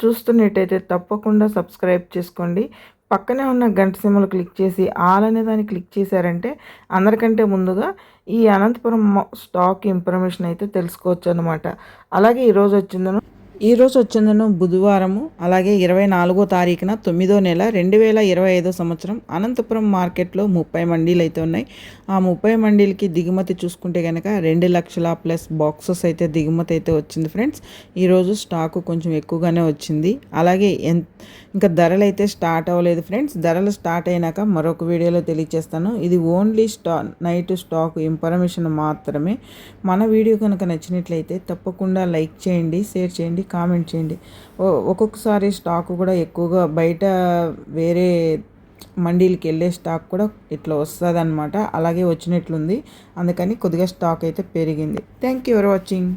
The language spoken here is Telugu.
చూస్తున్నట్టయితే తప్పకుండా సబ్స్క్రైబ్ చేసుకోండి. పక్కనే ఉన్న గంట సిమ్మలు క్లిక్ చేసి ఆల్ అనే దాన్ని క్లిక్ చేశారంటే అందరికంటే ముందుగా ఈ అనంతపురం స్టాక్ ఇన్ఫర్మేషన్ అయితే తెలుసుకోవచ్చు అనమాట అలాగే ఈరోజు వచ్చిందను ఈరోజు వచ్చిందను బుధవారము అలాగే ఇరవై నాలుగో తారీఖున తొమ్మిదో నెల రెండు వేల ఇరవై ఐదో సంవత్సరం అనంతపురం మార్కెట్లో ముప్పై మండీలు అయితే ఉన్నాయి. ఆ ముప్పై మండీలకి దిగుమతి చూసుకుంటే కనుక రెండు లక్షల ప్లస్ బాక్సెస్ అయితే దిగుమతి అయితే వచ్చింది ఫ్రెండ్స్. ఈరోజు స్టాకు కొంచెం ఎక్కువగానే వచ్చింది. అలాగే ఎన్ ఇంకా ధరలు అయితే స్టార్ట్ అవ్వలేదు ఫ్రెండ్స్. ధరలు స్టార్ట్ అయినాక మరొక వీడియోలో తెలియజేస్తాను ఇది ఓన్లీ స్టా నైట్ స్టాక్ ఇన్ఫర్మేషన్ మాత్రమే. మన వీడియో కనుక నచ్చినట్లయితే తప్పకుండా లైక్ చేయండి షేర్ చేయండి కామెంట్ చేయండి. ఒక్కొక్కసారి స్టాక్ కూడా ఎక్కువగా బయట వేరే మండీలకి వెళ్ళే స్టాక్ కూడా ఇట్లా వస్తుంది అనమాట అలాగే వచ్చినట్లుంది. అందుకని కొద్దిగా స్టాక్ అయితే పెరిగింది. Thank you for watching.